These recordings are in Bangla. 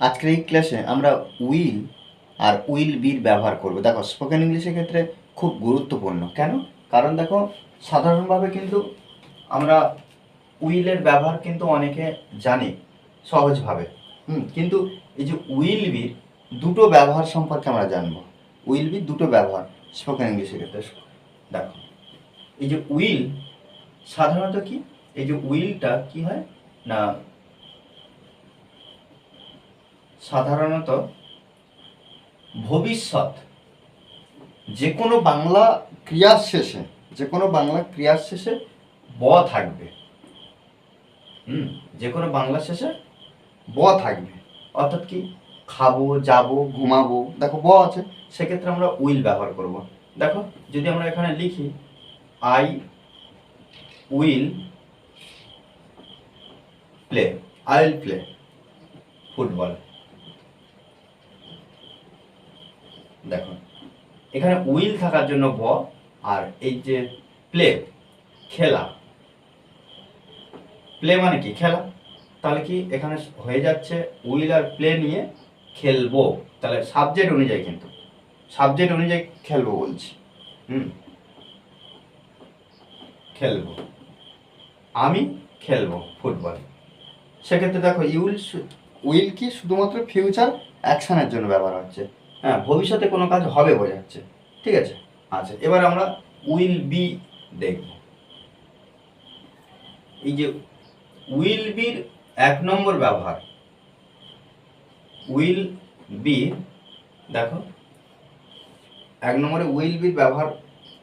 আজকের এই ক্লাসে আমরা উইল আর উইল বির ব্যবহার করব। দেখো স্পোকেন ইংলিশের ক্ষেত্রে খুব গুরুত্বপূর্ণ। কেন? কারণ দেখো, সাধারণভাবে কিন্তু আমরা উইলের ব্যবহার কিন্তু অনেকে জানি, সহজভাবে। হুম, কিন্তু এই যে উইল বির দুটো ব্যবহার সম্পর্কে আমরা জানব। উইল বির দুটো ব্যবহার স্পোকেন ইংলিশের ক্ষেত্রে। দেখো, এই যে উইল সাধারণত কি? এই যে উইলটা কি হয়? না সাধারণত ভবিষ্যৎ, যে কোনো বাংলা ক্রিয়ার শেষে, যে কোনো বাংলা ক্রিয়ার শেষে ব থাকবে। হুম, যে কোনো বাংলা শেষে ব থাকবে। অর্থাৎ কি? খাব, যাব, ঘুমাবো, দেখো ব আছে, সেক্ষেত্রে আমরা উইল ব্যবহার করব। দেখো, যদি আমরা এখানে লিখি, I will play, I will play football. দেখো। এখানে উইল থাকার জন্য ব আর এই যে প্লে খেলা। প্লে মানে কি? খেলা। তাহলে কি এখানে হয়ে যাচ্ছে উইল আর প্লে নিয়ে খেলব। তাহলে সাবজেক্ট অনুযায়ী কিন্তু। সাবজেক্ট অনুযায়ী খেলব বলছি। হুম। খেলব। আমি খেলব ফুটবল সেক্ষেত্রে দেখো ইউল উইল কি শুধুমাত্র ফিউচার অ্যাকশনের জন্য ব্যবহার হচ্ছে। হ্যাঁ ভবিষ্যতে কোনো কাজ হবে বোঝাচ্ছে ঠিক আছে? আচ্ছা এবার আমরা উইল বি দেখব। এই যে উইল বির এক নম্বর ব্যবহার। উইল বি দেখো, এক নম্বরে উইল বির ব্যবহার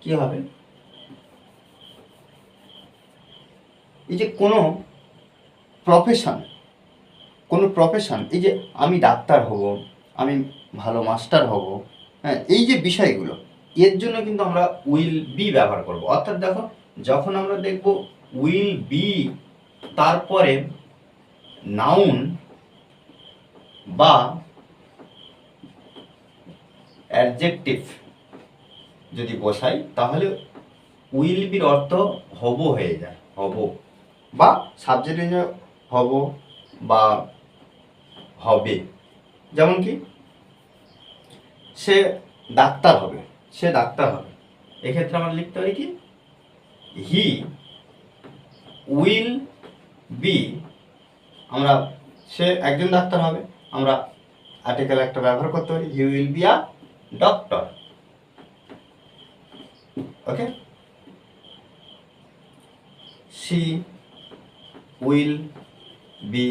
কি হবে? এই যে কোনো প্রফেশন কোনো প্রফেশন এই যে আমি ডাক্তার হব আমি ভালো মাস্টার হব। হ্যাঁ এই যে বিষয়গুলো, এর জন্য কিন্তু আমরা উইল বি ব্যবহার করব। অর্থাৎ দেখো, যখন আমরা দেখব উইল বি তারপরে নাউন বা অ্যাডজেক্টিভ যদি বসাই, তাহলে উইল বির অর্থ হব হয়ে যায়, হব। বা সাবজেক্ট হব বা হবে। যেমন কি? সে ডাক্তার হবে, সে ডাক্তার হবে। এক্ষেত্রে আমরা লিখতে পারি কি? হি উইল বি আমরা, সে একজন ডাক্তার হবে, আমরা আর্টিকেল একটা ব্যবহার করতে পারি he will be a doctor okay she will be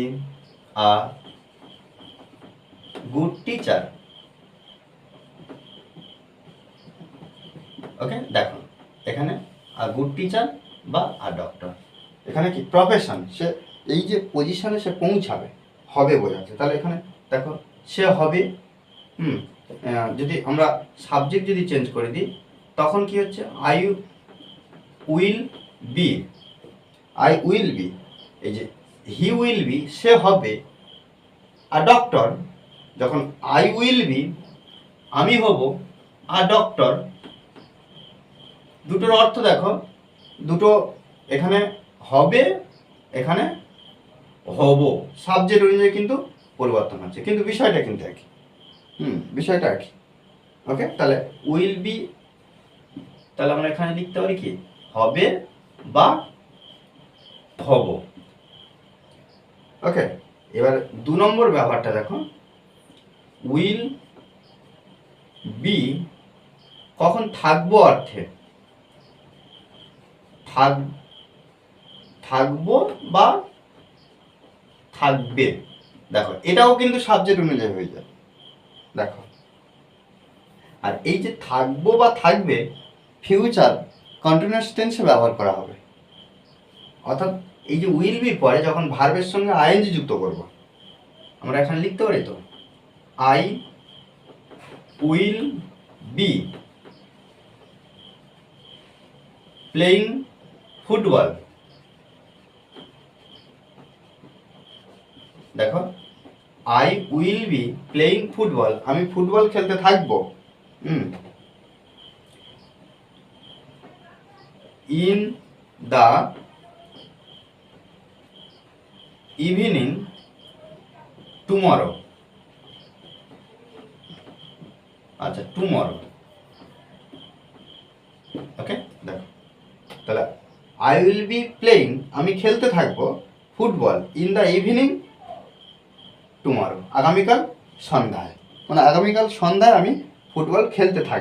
a good teacher. Okay দেখো, এখানে আ গুড টিচার বা আ ডক্টর এখানে কি? প্রফেশন সে এই যে পজিশনে সে পৌঁছাবে, হবে বোঝাচ্ছে। তাহলে এখানে দেখো, সে হবে, হুম যদি আমরা সাবজেক্ট যদি চেঞ্জ করে দিই, তখন কি হচ্ছে? I will be I will be এই যে হি উইল বি সে হবে আ ডক্টর যখন আই উইল বি আমি হব আ ডক্টর দুটোর অর্থ দেখো, দুটো এখানে হবে, এখানে হব। সাবজেক্ট অনুযায়ী কিন্তু পরিবর্তন হচ্ছে। কিন্তু বিষয়টা কিন্তু একই। হুম, বিষয়টা একই। ওকে তাহলে উইল বি তাহলে আমরা এখানে লিখতে পারি কি? হবে বা হব। ওকে এবার দু নম্বর ব্যবহারটা দেখো। উইল বি কখন থাকব অর্থে? থাক, থাকব বা থাকবে? দেখো, এটাও কিন্তু সাবজেক্ট অনুযায়ী হয়ে যায়। দেখো। আর এই যে থাকব বা থাকবে ফিউচার কন্টিনিউয়াস টেন্সে ব্যবহার করা হবে। অর্থাৎ এই যে উইল বি পরে যখন ভার্বের সঙ্গে আইএনজি যুক্ত করব। আমরা এখানে লিখতে পারি তো? I will be playing football দেখো I will be playing football আমি ফুটবল খেলতে থাকব। Hmm. In the evening tomorrow আচ্ছা টুমরো ওকে দেখো। তাহলে আই উইল বি প্লেইং আমি খেলতে থাকব football in the evening tomorrow আগামীকাল সন্ধ্যায়। মানে আগামীকাল সন্ধ্যায় আমি ফুটবল খেলতে থাকব।